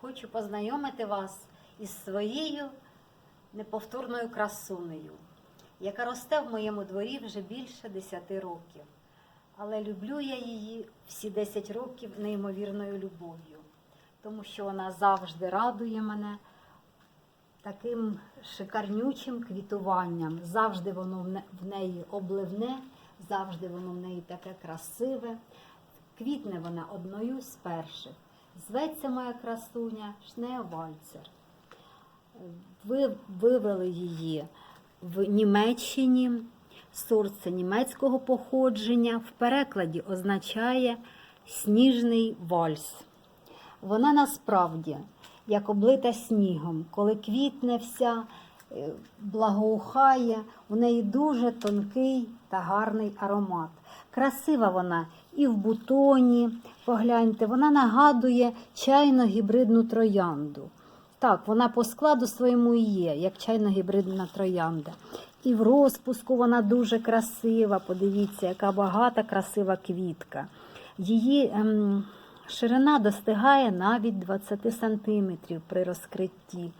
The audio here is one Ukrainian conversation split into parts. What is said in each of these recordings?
хочу познайомити вас із своєю неповторною красунею, яка росте в моєму дворі вже більше 10 років. Але люблю я її всі 10 років неймовірною любов'ю, тому що вона завжди радує мене таким шикарнючим квітуванням. Завжди воно в неї обливне, завжди воно в неї таке красиве. Квітне вона одною з перших. Зветься моя красуня Шнео Вальцер. Ви вивели її в Німеччині. Сорт це німецького походження. В перекладі означає сніжний вальс. Вона насправді як облита снігом, коли квітне вся, е, благоухає, у неї дуже тонкий та гарний аромат. Красива вона і в бутоні, погляньте, вона нагадує чайно-гібридну троянду. Так, вона по складу своєму і є, як чайно-гібридна троянда. І в розпуску вона дуже красива. Подивіться, яка багата красива квітка. Її ем, ширина достигає навіть 20 сантиметрів при розкритті.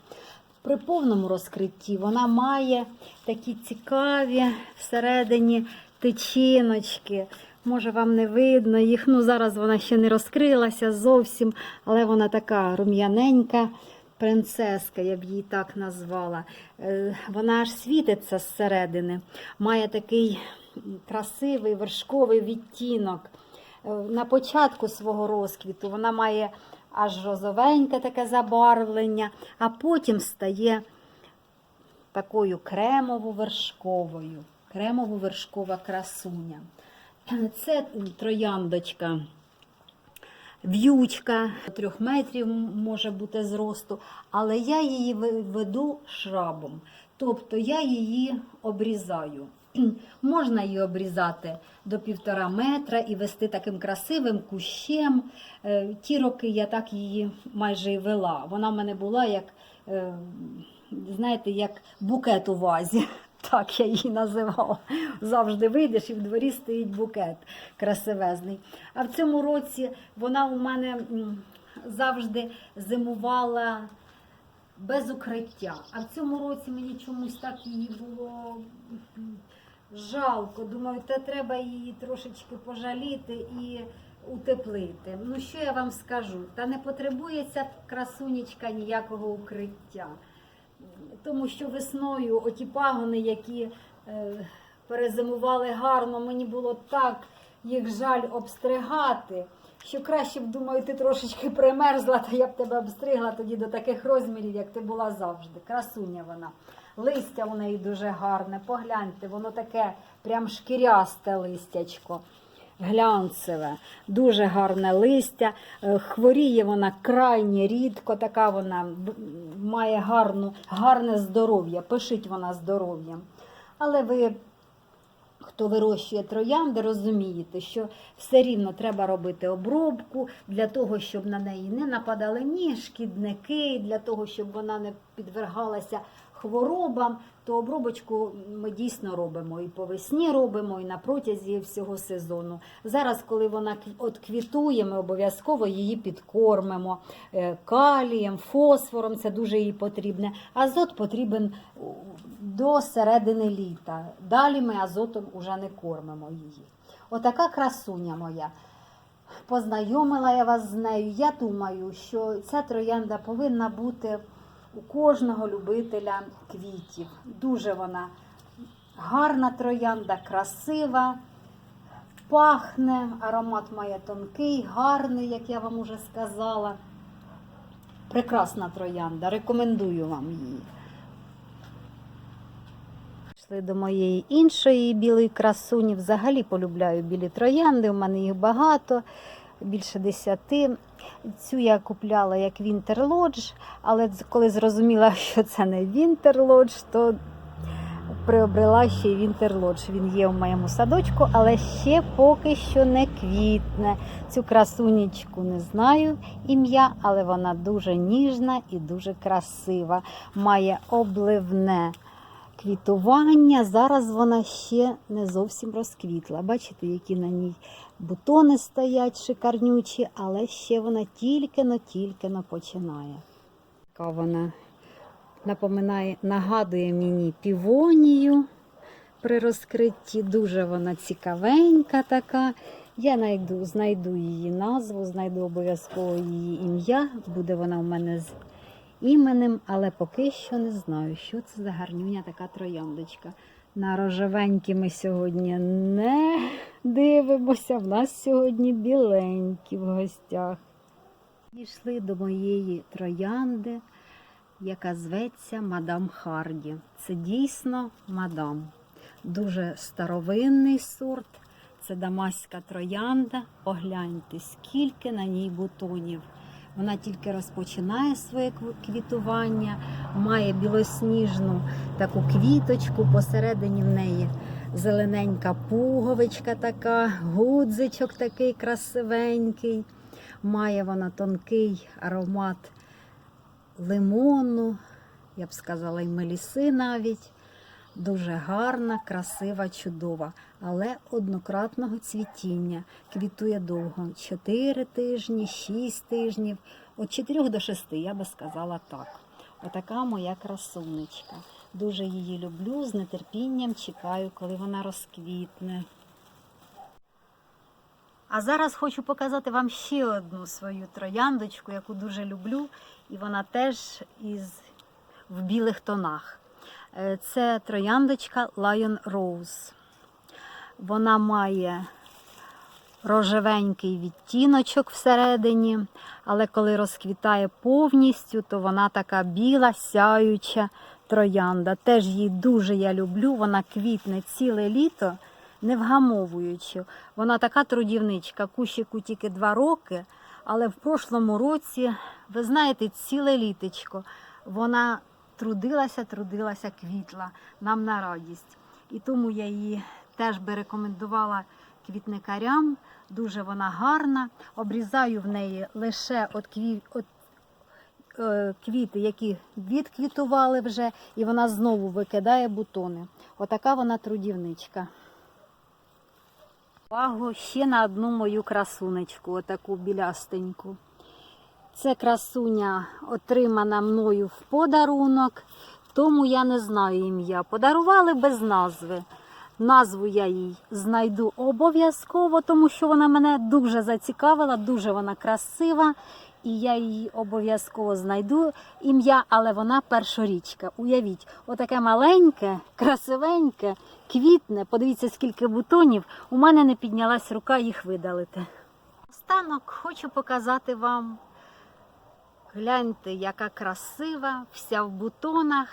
При повному розкритті вона має такі цікаві всередині тичиночки. Може, вам не видно їх. Ну, зараз вона ще не розкрилася зовсім, але вона така рум'яненька принцеска, я б її так назвала. Е, Вона аж світиться зсередини, має такий красивий вершковий відтінок. Е, На початку свого розквіту вона має аж розовеньке таке забарвлення, а потім стає такою кремово-вершковою, кремово-вершкова красуня. Це трояндочка. В'ючка трьох метрів може бути зросту, але я її веду шрабом. Тобто я її обрізаю. Можна її обрізати до півтора метра і вести таким красивим кущем. Е, Ті роки я так її майже і вела. Вона в мене була як, е, знаєте, як букет у вазі. Так я її називала. Завжди вийдеш і в дворі стоїть букет красивезний. А в цьому році вона у мене завжди зимувала без укриття. А в цьому році мені чомусь так її було жалко. Думаю, та треба її трошечки пожаліти і утеплити. Ну що я вам скажу? Та не потребує ця красунечка ніякого укриття. Тому що весною оті пагони, які е, перезимували гарно, мені було так їх жаль обстригати, що краще б, думаю, ти трошечки примерзла, та я б тебе обстригла тоді до таких розмірів, як ти була завжди. Красуня вона. Листя у неї дуже гарне. Погляньте, воно таке прям шкірясте листячко. Глянцеве, дуже гарне листя. Е, Хворіє вона крайні рідко, така вона має гарну, гарне здоров'я, пишить вона здоров'ям. Але ви, хто вирощує троянди, розумієте, що все рівно треба робити обробку для того, щоб на неї не нападали ні шкідники, для того, щоб вона не підвергалася хворобам, то обробочку ми дійсно робимо і по весні робимо, і на протязі всього сезону. Зараз, коли вона кв- квітує, ми обов'язково її підкормимо е, калієм, фосфором, це дуже їй потрібне. Азот потрібен до середини літа. Далі ми азотом уже не кормимо її. Отака красуня моя. Познайомила я вас з нею. Я думаю, що ця троянда повинна бути у кожного любителя квітів. Дуже вона гарна троянда, красива, пахне, аромат має тонкий, гарний, як я вам уже сказала. Прекрасна троянда, рекомендую вам її. Пішли до моєї іншої білої красуні. Взагалі полюбляю білі троянди, у мене їх багато, більше десяти. Цю я купляла як Lodge, але коли зрозуміла, що це не Lodge, то приобрела ще й Lodge. Він є в моєму садочку, але ще поки що не квітне. Цю красунечку не знаю ім'я, але вона дуже ніжна і дуже красива. Має обливне квітування. Зараз вона ще не зовсім розквітла. Бачите, які на ній бутони стоять шикарнючі, але ще вона тільки-но, тільки-но починає. Така вона напоминає, нагадує мені півонію при розкритті. Дуже вона цікавенька така. Я знайду, знайду її назву, знайду обов'язково її ім'я. Буде вона у мене з іменем, але поки що не знаю, що це за гарнюня така трояндочка. На рожевенькі ми сьогодні не дивимося. В нас сьогодні біленькі в гостях. Дійшли до моєї троянди, яка зветься Мадам Харді. Це дійсно мадам. Дуже старовинний сорт. Це дамаська троянда. Погляньте, скільки на ній бутонів. Вона тільки розпочинає своє квітування, має білосніжну таку квіточку, посередині в неї зелененька пуговичка така, гудзичок такий красивенький. Має вона тонкий аромат лимону, я б сказала, і меліси навіть. Дуже гарна, красива, чудова, але однократного цвітіння. Квітує довго 4 тижні, 6 тижнів, від 4 до 6, я би сказала так. Отака моя красунечка. Дуже її люблю, з нетерпінням чекаю, коли вона розквітне. А зараз хочу показати вам ще одну свою трояндочку, яку дуже люблю, і вона теж із в білих тонах. Е, Це трояндочка Lion Rose. Вона має рожевенький відтіночок всередині, але коли розквітає повністю, то вона така біла, сяюча троянда. Теж її дуже я люблю. Вона квітне ціле літо, не вгамовуючи. Вона така трудівничка, кущику тільки два роки, але в прошлому році, ви знаєте, ціле літочко. Вона трудилася, трудилася, квітла нам на радість. І тому я її теж би рекомендувала квітникарям. Дуже вона гарна. Обрізаю в неї лише от кві... от, е, квіти, які відквітували вже, і вона знову викидає бутони. Отака вона трудівничка. Увагу ще на одну мою красунечку, отаку білястеньку. Це красуня отримана мною в подарунок, тому я не знаю ім'я. Подарували без назви. Назву я їй знайду обов'язково, тому що вона мене дуже зацікавила, дуже вона красива. І я її обов'язково знайду ім'я, але вона першорічка. Уявіть, отаке маленьке, красивеньке, квітне. Подивіться, скільки бутонів. У мене не піднялась рука їх видалити. Останок хочу показати вам Гляньте, яка красива, вся в бутонах.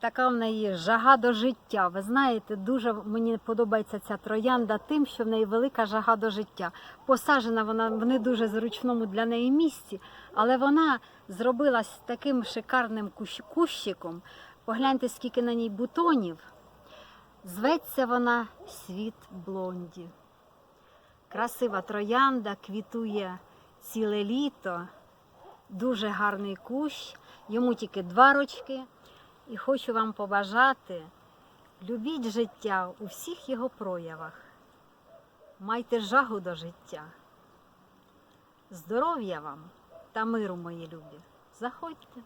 Така в неї жага до життя. Ви знаєте, дуже мені подобається ця троянда тим, що в неї велика жага до життя. Посаджена вона в не дуже зручному для неї місці, але вона зробилась таким шикарним кущ- кущиком. Погляньте, скільки на ній бутонів. Зветься вона світ блонді. Красива троянда квітує ціле літо. Дуже гарний кущ, йому тільки два рочки. І хочу вам побажати, любіть життя у всіх його проявах. Майте жагу до життя. Здоров'я вам та миру, мої любі. Заходьте.